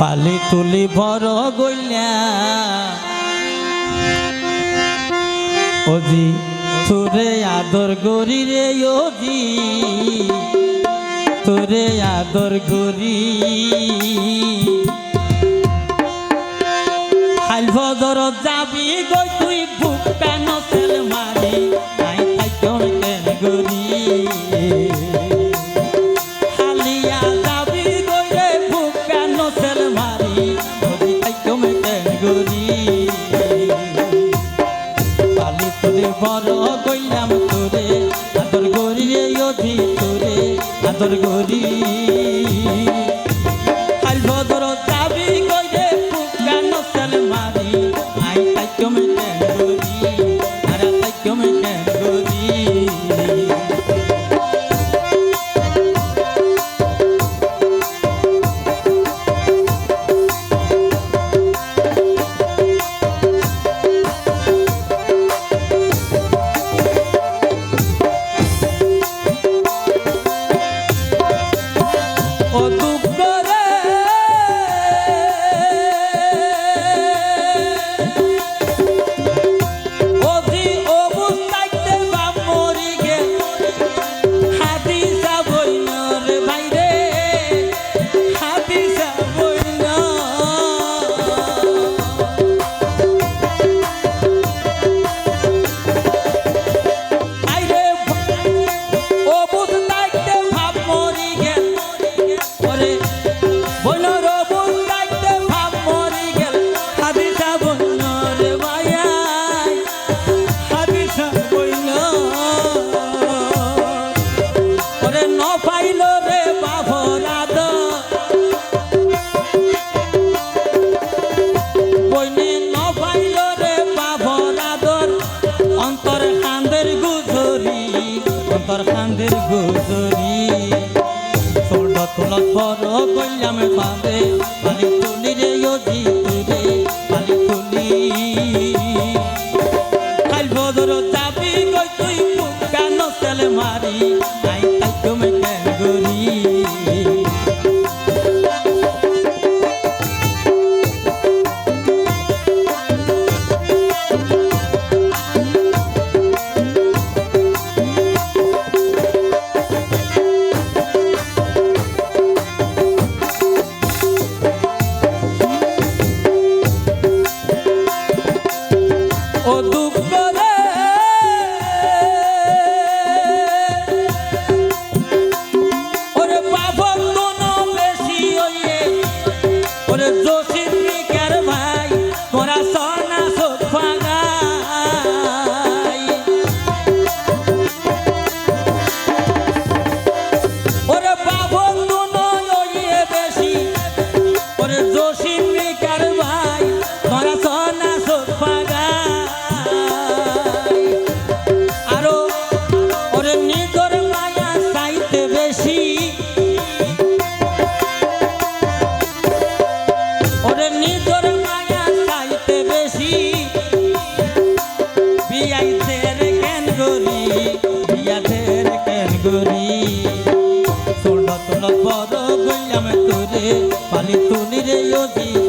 ফালি তুলি বড় গইলা। অজি, তোরে আদর গরি রে অজি। তোরে আদর গরি হাল ভদর যাবি গই তুই বুক পেনতে বড় কইলাম তোরে আদর গরি অধি তোরে আদর দুঃখ কইলাম পাবে আমি ও দুঃখ পানি তুলি রে অধি